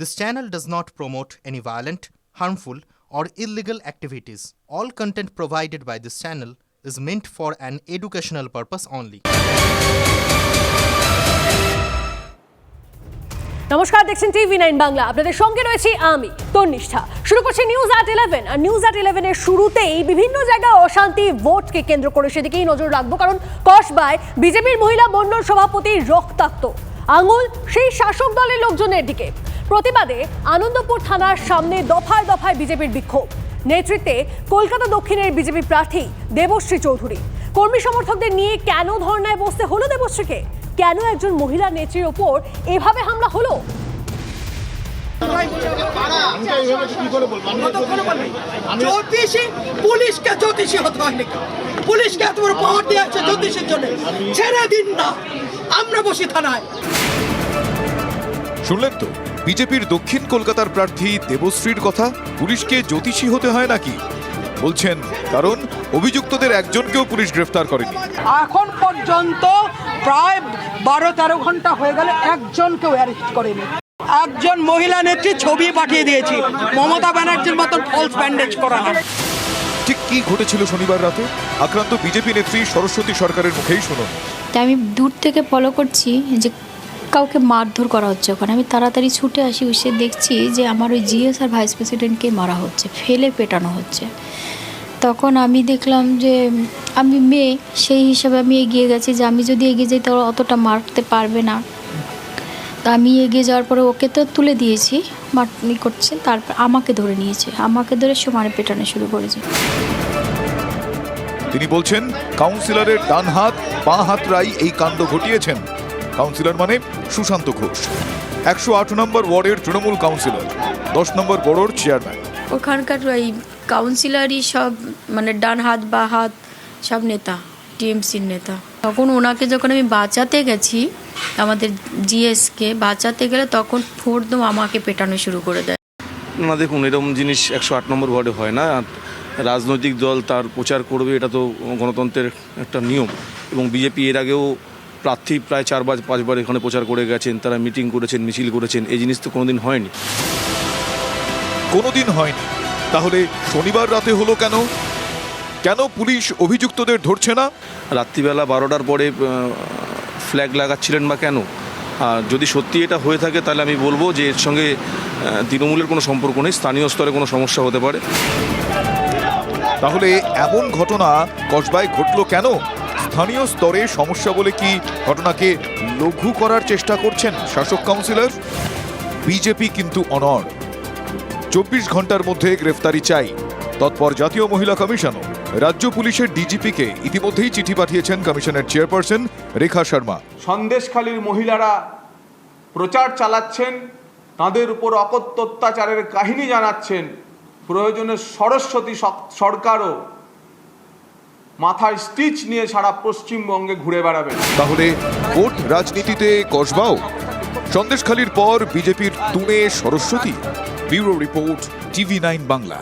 This channel does not promote any violent, harmful, or illegal activities. All content provided by this channel is meant for an educational purpose only. নমস্কার দেখছেন TV nine Bangla. আপনাদের সঙ্গে রয়েছি আমি তন্নিষ্ঠা। শুরু করছি news at eleven আর news at ইলেভেনের শুরুতেই বিভিন্ন জায়গায় অশান্তি ভোটকে কেন্দ্র করে সেদিকেই নজর রাখব কারণ কসবায় বিজেপির মহিলা মণ্ডল সভাপতি রক্তাক্ত। আঙুল সেই শাসক দলের লোকজনের দিকে। প্রতিবাদে আনন্দপুর থানার সামনে দফায় দফায় বিজেপির বিক্ষোভ। নেতৃত্বে কলকাতা দক্ষিণের বিজেপি প্রার্থী দেবশ্রী চৌধুরী। কর্মী সমর্থকদের নিয়ে কেন ধর্নায় বসতে হলো দেবশ্রীকে? কেন একজন মহিলা নেত্রীর ওপর এভাবে হামলা হলো? জ্যোতিষী পুলিশকে জ্যোতিষী হতে পুলিশকে এত বড় পাওয়ার দেওয়া হচ্ছে জ্যোতিষীর জন্য। ছেড়ে দিন না। আমরা বসি থানায়। শুনলেন তো? বিজেপির দক্ষিণ কলকাতার প্রার্থী দেবশ্রীর কথা পুলিশকে জ্যোতিষী হতে হয় নাকি? বলছেন কারণ অভিযুক্তদের একজনকেও পুলিশ গ্রেফতার করেনি। এখন পর্যন্ত প্রায় বারো তেরো ঘণ্টা হয়ে গেল একজনকেও অ্যারেস্ট করেনি। একজন মহিলা নেত্রী ছবি পাঠিয়ে দিয়েছি। মমতা ব্যানার্জির মতন ফলস ব্যান্ডেজ করা ঠিক কি ঘটেছিল শনিবার রাতে? আক্রান্ত বিজেপি নেত্রী সরস্বতী সরকারের মুখেই শুনুন। তাই আমি দূর থেকে ফলো করছি যে কাউকে মারধর করা হচ্ছে ওখানে। আমি তাড়াতাড়ি ছুটে আসি এসে দেখছি যে আমার ওই জিএস আর ভাইস প্রেসিডেন্টকে মারা হচ্ছে, ফেলে পেটানো হচ্ছে। তখন আমি দেখলাম যে, আমি মেয়ে, সেই হিসাবে আমি এগিয়ে গেছি যে আমি যদি এগিয়ে যাই তাহলে অতটা মারতে পারবে না। তা আমি এগিয়ে যাওয়ার পরে ওকে তো তুলে দিয়েছি মারনি করছে, তারপর আমাকে ধরে নিয়েছে, আমাকে ধরে সে সমানে পেটানো শুরু করেছে। তিনি বলছেন, কাউন্সিলরের ডান হাত, বাঁ হাত রাই এই কাণ্ড ঘটিয়েছেন। কাউন্সিলর মানে সুশান্ত ঘোষ। একশো আট নম্বর ওয়ার্ডের তৃণমূল কাউন্সিলর দশ নম্বর বড়োর চেয়ারম্যান ওখানকার ওই কাউন্সিলারই সব মানে ডান হাত বা হাত সব নেতা টিএমসির নেতা। তখন ওনাকে যখন আমি বাঁচাতে গেছি আমাদের জিএসকে বাঁচাতে গেলে তখন ফোরদম আমাকে পেটানো শুরু করে দেয়। না দেখুন এরকম জিনিস একশো আট নম্বর ওয়ার্ডে হয় না। রাজনৈতিক দল তার প্রচার করবে এটা তো গণতন্ত্রের একটা নিয়ম। এবং বিজেপি এর আগেও প্রার্থী প্রায় চারবার পাঁচবার এখানে প্রচার করে গেছেন তারা মিটিং করেছেন মিছিল করেছেন এই জিনিস তো কোনোদিন হয়নি। কোনোদিন হয়নি। তাহলে শনিবার রাতে হলো কেন? কেন পুলিশ অভিযুক্তদের ধরছে না? রাত্রিবেলা বারোটার পরে ফ্ল্যাগ লাগাচ্ছিলেন বা কেন? আর যদি সত্যি এটা হয়ে থাকে তাহলে আমি বলব যে এর সঙ্গে তৃণমূলের কোনো সম্পর্ক নেই স্থানীয় স্তরে কোনো সমস্যা হতে পারে। তাহলে এমন ঘটনা কসবায় ঘটলো কেন? স্থানীয় স্তরে সমস্যা বলে কি ঘটনাকে লঘু করার চেষ্টা করছেন শাসক কাউন্সিলর? বিজেপি কিন্তু অনড়। চব্বিশ ঘণ্টার মধ্যে গ্রেফতারি চাই। তৎপর জাতীয় মহিলা কমিশনও রাজ্য পুলিশের ডিজিপিকে ইতিমধ্যেই চিঠি পাঠিয়েছেন কমিশনের চেয়ারপারসন রেখা শর্মা। সন্দেশখালীর মহিলারা প্রচার চালাচ্ছেন, তাদের উপর অকথ্য অত্যাচারের কাহিনী জানাচ্ছেন। প্রয়োজনে সরস্বতী সরকারও মাথায় স্টিচ নিয়ে সারা পশ্চিমবঙ্গে ঘুরে বেড়াবেন। তাহলে ভোট রাজনীতিতে কসবাও? সন্দেশখালির পর বিজেপির তুনে Saraswati. Bureau report TV nine Bangla.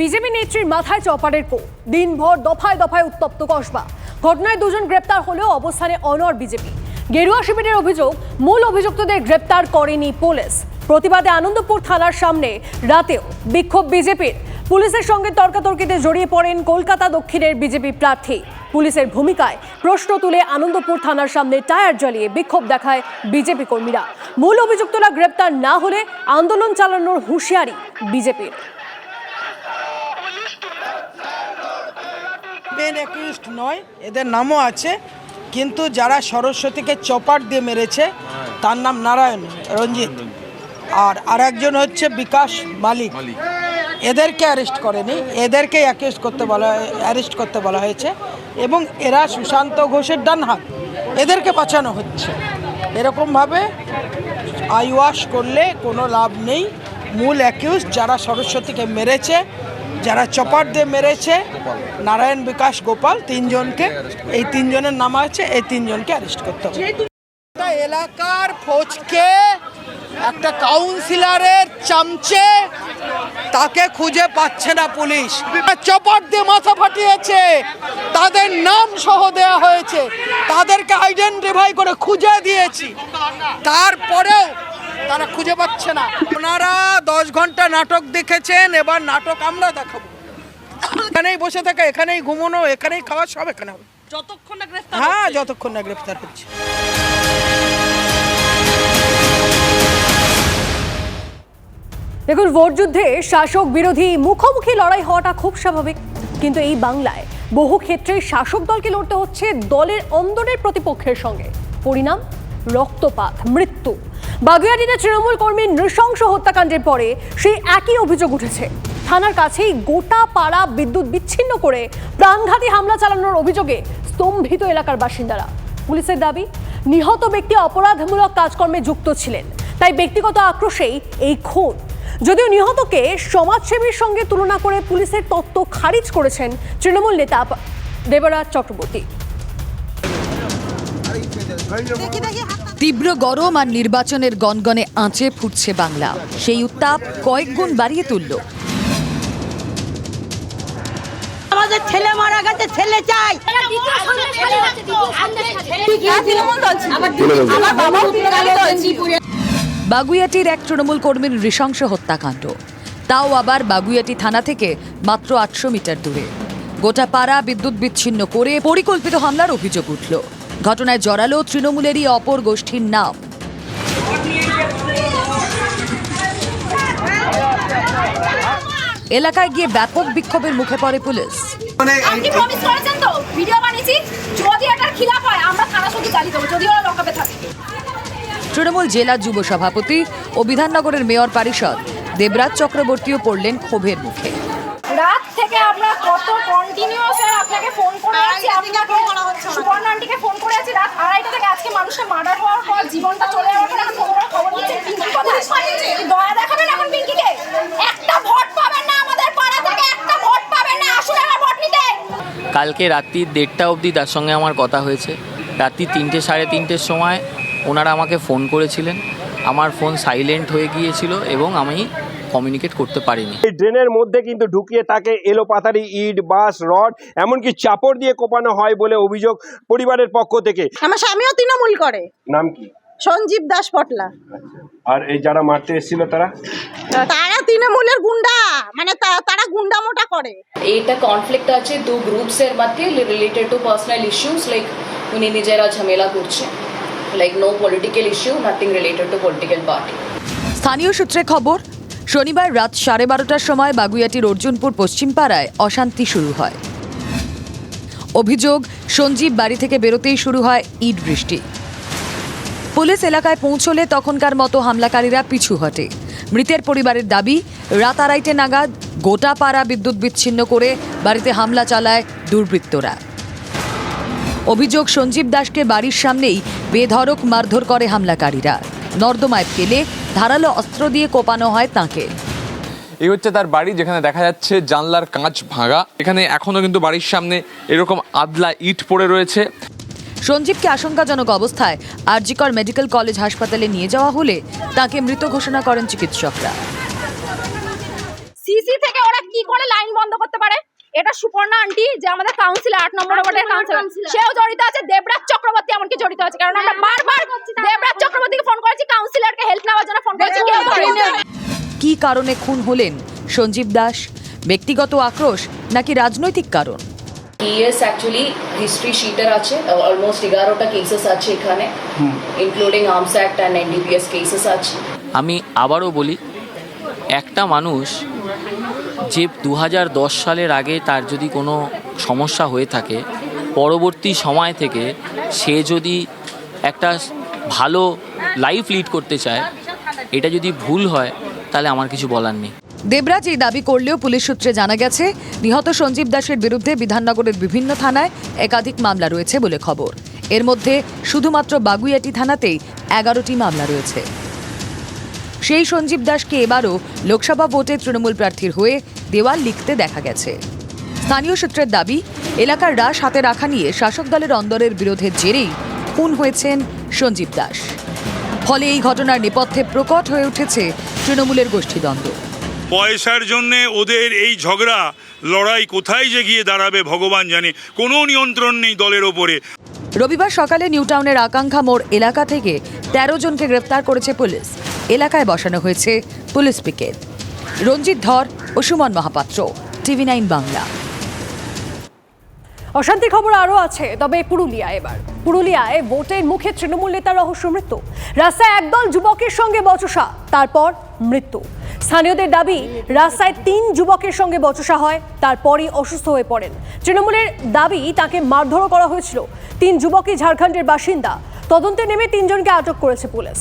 BJP নেত্রীর মাথায় চপারের কো দিনভর দফায় দফায় উত্তপ্ত কসবা। ঘটনায় দুজন গ্রেপ্তার হলেও অবস্থানে অনর বিজেপি। গেরুয়া শিবিরের অভিযোগ মূল অভিযুক্তদের গ্রেপ্তার করেনি পুলিশ। প্রতিবাদে আনন্দপুর থানার সামনে রাতেও বিক্ষোভ বিজেপির। পুলিশের সঙ্গে তর্কাতর্কিতে জড়িয়ে পড়েন কলকাতা দক্ষিণের বিজেপি প্রার্থী। পুলিশের ভূমিকায় প্রশ্ন তুলে আনন্দপুর থানার সামনে টায়ার জ্বালিয়ে বিক্ষোভ দেখায় বিজেপি কর্মীরা। মূল অভিযুক্তরা গ্রেপ্তার না হলে আন্দোলন চালানোর হুঁশিয়ারি বিজেপির। মেন অ্যাকিউজড নয় এদের নামও আছে কিন্তু যারা সরস্বতীকে চপার দিয়ে মেরেছে তার নাম নারায়ণ রঞ্জিত। আর আরেকজন হচ্ছে বিকাশ মালিক। এদেরকে অ্যারেস্ট করেনি, এদেরকে অ্যাকিউজ করতে বলা অ্যারেস্ট করতে বলা হয়েছে এবং এরা সুশান্ত ঘোষের ডান হাত। এদেরকে বাঁচানো হচ্ছে। এরকমভাবে আইওয়াশ করলে কোনো লাভ নেই। মূল অ্যাকিউজ যারা সরস্বতীকে মেরেছে, যারা চপার দিয়ে মেরেছে, নারায়ণ বিকাশ গোপাল তিনজনকে, এই তিনজনের নাম আছে, এই তিনজনকে অ্যারেস্ট করতে হবে। এলাকার ফৌজকে একটা কাউন্সিলরের চামচে তাকে খুঁজে পাচ্ছে না পুলিশ। চপার দিয়ে মাথা ফাটিয়েছে। তাদের নাম সহ দেয়া হয়েছে। তাদেরকে আইডেন্টিফাই করে খুঁজে দিয়েছি। তারপরেও তারা খুঁজে পাচ্ছে না। ওনারা দশ ঘণ্টা নাটক দেখেছেন এবার নাটক আমরা দেখাবো। এখানেই বসে থাকা এখানেই ঘুমানো এখানেই খাওয়া সব এখানে হবে। যতক্ষণ না গ্রেফতার হ্যাঁ যতক্ষণ না গ্রেফতার হচ্ছে। দেখুন, ভোট যুদ্ধে শাসক বিরোধী মুখোমুখি লড়াই হওয়াটা খুব স্বাভাবিক। কিন্তু এই বাংলায় বহু ক্ষেত্রে শাসক দলকে লড়তে হচ্ছে দলের অন্দরের প্রতিপক্ষের সঙ্গে। পরিণাম? রক্তপাত, মৃত্যু। বাগুইয়াটিতে তৃণমূল কর্মীর নৃশংস হত্যাকাণ্ডের পরে সেই একই অভিযোগ উঠেছে। থানার কাছেই গোটা পাড়া বিদ্যুৎ বিচ্ছিন্ন করে প্রাণঘাতী হামলা চালানোর অভিযোগে স্তম্ভিত এলাকার বাসিন্দারা। পুলিশের দাবি, নিহত ব্যক্তি অপরাধমূলক কাজকর্মে যুক্ত ছিলেন। তাই ব্যক্তিগত আক্রোশেই এই খুন। যদিও নিহতকে সমাজসেবীর সঙ্গে তুলনা করে পুলিশের তত্ত্ব খারিজ করেছেন তৃণমূল নেতা দেবরাজ চক্রবর্তী। তীব্র গরম আর নির্বাচনের গনগনে আঁচে ফুটছে বাংলা। সেই উত্তাপ কয়েক গুণ বাড়িয়ে তুলল। আমাদের ছেলে মারা গেছে ছেলে চাই। বাগুইয়াটির এক তৃণমূল কর্মীর নৃশংস হত্যাকাণ্ড। তাও আবার বাগুইয়াটি থানা থেকে মাত্র আটশো মিটার দূরে। গোটা পাড়া বিদ্যুৎ বিচ্ছিন্ন করে পরিকল্পিত হামলার অভিযোগ উঠল। ঘটনায় জড়ালো তৃণমূলেরই অপর গোষ্ঠীর নাম। এলাকায় গিয়ে ব্যাপক বিক্ষোভের মুখে পড়ে পুলিশ। আপনি প্রমিস করেছেন তো? ভিডিও বানিয়েছি। যদি এটার খিলাফ হয় আমরা থানা শুধু চালিয়ে দেবো। যদি ওরা লকাপে থাকে। তৃণমূল জেলা যুব সভাপতি ও বিধাননগরের মেয়র পরিষদ দেবরাজ চক্রবর্তীও পড়লেন ক্ষোভের মুখে। রাত থেকে আমরা কত কন্টিনিউয়াস আপনাকে ফোন করে আছি আপনাকে সুবর্ণ আন্টিকে ফোন করে আছি রাত আড়াইটা থেকে আজকে মানুষের মার্ডার হওয়ার পর জীবনটা চলে যাওয়ার পর এখন খবর খবর দিচ্ছে। পিঙ্কি কোথায় দয়া দেখাবেন এখন পিঙ্কিকে? একটা ভোট পাবেন না আমাদের পাড়া থেকে একটা ভোট পাবেন না আসুন আমার ভোট নিতে। কালকে রাত্রি দেড়টা অবধি তার সঙ্গে আমার কথা হয়েছে। রাত্রি তিনটে সাড়ে তিনটের সময় ওনারা আমাকে ফোন করেছিলেন। আমার ফোন সাইলেন্ট হয়ে গিয়েছিল এবং আমি কমিউনিকেট করতে পারিনি। এই ড্রেনের মধ্যে কিন্তু ঢুকিয়ে তাকে এলোপাতারি ইট বাস রড এমনকি চাপড় দিয়ে কোপানো হয় বলে অভিযোগ পরিবারের পক্ষ থেকে। আমার স্বামীও তৃণমূল করে। নাম কি? সঞ্জীব দাস পটলা। আর এই যারা মারতে এসেছিল তারা? তারা তৃণমূলের গুন্ডা। মানে তা- তারা গুন্ডা মোটা করে। এইটা কনফ্লিক্ট আছে দু গ্রুপসের মধ্যে related to personal issues like উনি নিজেরা ঝামেলা করছে। Like no political issue nothing related to political party স্থানীয় সূত্রে খবর, শনিবার রাত সাড়ে বারোটার সময় বাগুইয়াটির অর্জুনপুর পশ্চিমপাড়ায় অশান্তি শুরু হয়। অভিযোগ, সঞ্জীব বাড়ি থেকে বেরোতেই শুরু হয় ইট বৃষ্টি। পুলিশ এলাকায় পৌঁছলে তখনকার মতো হামলাকারীরা পিছু হটে। মৃতের পরিবারের দাবি, রাত আড়াইটে নাগাদ গোটা পাড়া বিদ্যুৎ বিচ্ছিন্ন করে বাড়িতে হামলা চালায় দুর্বৃত্তরা। অভিযোগ, সঞ্জীব দাসকে বাড়ির সামনেই বেধড়ক মারধর করে হামলাকারীরা। নর্দমায় ফেলে ধারালো অস্ত্র দিয়ে কোপানো হয় তাঁকে। এই হচ্ছে তার বাড়ি যেখানে দেখা যাচ্ছে জানলার কাঁচ ভাঙা। এখানে এখনও কিন্তু বাড়ির সামনে এরকম আদলা ইট পড়ে রয়েছে। সঞ্জীবকে আশঙ্কাজনক অবস্থায় আরজিকর মেডিকেল কলেজ হাসপাতালে নিয়ে যাওয়া হলে তাকে মৃত ঘোষণা করেন চিকিৎসকরা। সিসি থেকে ওরা কি করে লাইন বন্ধ করতে পারে? এটা সুপর্ণা আন্টি যে আমাদের কাউন্সিলর আট নম্বর ওয়ার্ডের কাউন্সিলর সেও জড়িত আছে দেবরাজ চক্রবর্তী এমনকি জড়িত আছে। কারণ আমরা বারবার দেবরাজ চক্রবর্তীকে ফোন করেছি কাউন্সিলরকে হেল্প নেওয়ার জন্য ফোন করেছি কেউ কি কারণে খুন হলেন? সঞ্জীব দাস ব্যক্তিগত আক্রোশ নাকি রাজনৈতিক কারণ? ইএস অ্যাকচুয়ালি হিস্ট্রি শিটার আছে অলমোস্ট এগারোটা কেসেস আছে এখানে including arms act and NDPS cases আছে। আমি আবারও বলি একটা মানুষ যে দু হাজার দশ সালের আগে তার যদি কোনো সমস্যা হয়ে থাকে, পরবর্তী সময় থেকে সে যদি একটা ভালো লাইফ লিড করতে চায়, এটা যদি ভুল হয়, তাহলে আমার কিছু বলার নেই। দেবরাজ এই দাবি করলেও পুলিশ সূত্রে জানা গেছে, নিহত সঞ্জীব দাসের বিরুদ্ধে বিধাননগরের বিভিন্ন থানায় একাধিক মামলা রয়েছে বলে খবর। এর মধ্যে শুধুমাত্র বাগুইয়াটি থানাতেই এগারোটি মামলা রয়েছে। সেই সঞ্জীব দাসকে এবারও লোকসভা ভোটে তৃণমূল প্রার্থীর হয়ে দেওয়াল লিখতে দেখা গেছে। স্থানীয় সূত্রের দাবি, এলাকার রাশ হাতে রাখা নিয়ে শাসক দলের অন্দরের বিরোধের জেরেই খুন হয়েছেন সঞ্জীব দাস। ফলে এই ঘটনার নেপথ্যে প্রকট হয়ে উঠেছে তৃণমূলের গোষ্ঠীদ্বন্দ্ব। পয়সার জন্যে ওদের এই ঝগড়া লড়াই কোথায় যে গিয়ে দাঁড়াবে ভগবান জানে। কোনো নিয়ন্ত্রণ নেই দলের ওপরে। রবিবার সকালে নিউটাউনের আকাঙ্ক্ষা মোড় এলাকা থেকে তেরো জনকে গ্রেপ্তার করেছে পুলিশ। এলাকায় বসানো হয়েছে পুলিশ পিকেট। রঞ্জিত ধর ও সুমন মহাপাত্র টিভি নাইন বাংলা। অশান্তির খবর আরও আছে তবে পুরুলিয়া এবার। পুরুলিয়ায় ভোটের মুখে তৃণমূল নেতার রহস্য মৃত্যু। রাস্তায় একদল যুবকের সঙ্গে বচসা তারপর মৃত্যু। স্থানীয়দের দাবি, রাস্তায় তিন যুবকের সঙ্গে বচসা হয়, তারপরই অসুস্থ হয়ে পড়েন। তৃণমূলের দাবি, তাকে মারধরও করা হয়েছিল। তিন যুবকই ঝাড়খণ্ডের বাসিন্দা। তদন্তে নেমে তিনজনকে আটক করেছে পুলিশ।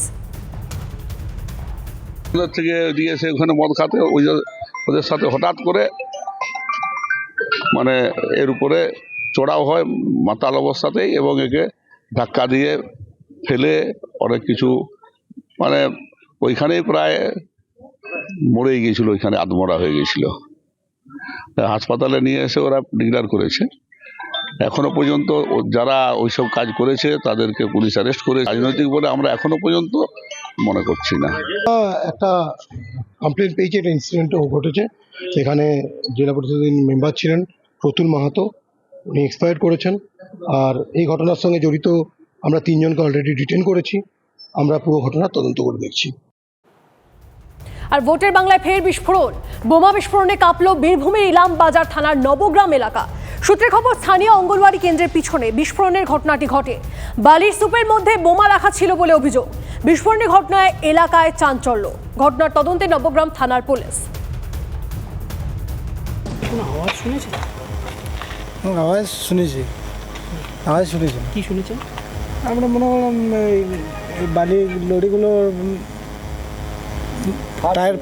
থেকে দিয়ে এসে ওখানে মদ খাতে, ওই ওদের সাথে হঠাৎ করে মানে এর উপরে চড়াও হয় মাতাল অবস্থাতেই এবং একে ধাক্কা দিয়ে ফেলে অনেক কিছু। মানে ওইখানেই প্রায় মরেই গিয়েছিল, ওইখানে আধমরা হয়ে গেছিল হাসপাতালে নিয়ে এসে ওরা ডিক্লার করেছে। এখনও পর্যন্ত যারা ওইসব কাজ করেছে, তাদেরকে পুলিশ অ্যারেস্ট করে রাজনৈতিক বলে আমরা এখনও পর্যন্ত মনে করছি না। একটা কমপ্লেন পেয়েছি, একটা ইনসিডেন্টও ঘটেছে। সেখানে জেলা পরিষদের মেম্বার ছিলেন প্রতুল মাহাতো। উনি এক্সপায়ার করেছেন। আর এই ঘটনার সঙ্গে জড়িত আমরা তিনজনকে অলরেডি ডিটেন করেছি। আমরা পুরো ঘটনার তদন্ত করে দেখছি। আর ভোটের বাংলায় ফের বিস্ফোরণ। বোমা বিস্ফোরণে কাঁপল বীরভূমের ইলাম বাজার থানার নবগ্রাম এলাকা। সূত্রের খবর স্থানীয় অঙ্গনওয়াড়ি কেন্দ্রের পিছনে বিস্ফোরণের ঘটনাটি ঘটে। বালির স্তূপের মধ্যে বোমা রাখা ছিল বলে অভিযোগ। বিস্ফোরণের ঘটনায় এলাকায় চাঞ্চল্য। ঘটনার তদন্তে নবগ্রাম থানার পুলিশ। আওয়াজ শুনেছি? আওয়াজ শুনেছি। কি শুনেছেন আমরা মনে করলাম বালির লরিগুলো টায়ার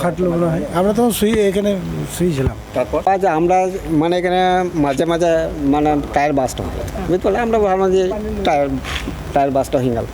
ফাটলো মনে হয়। আমরা তখন শুই, এখানে শুয়েছিলাম তারপর? আজ আমরা মানে এখানে মাঝে মাঝে মানে টায়ার বাস্ট হয়। বুঝতে পারলে? আমরা ভাবলাম যে টায়ার টায়ার বাস্ট হয়ে গেল।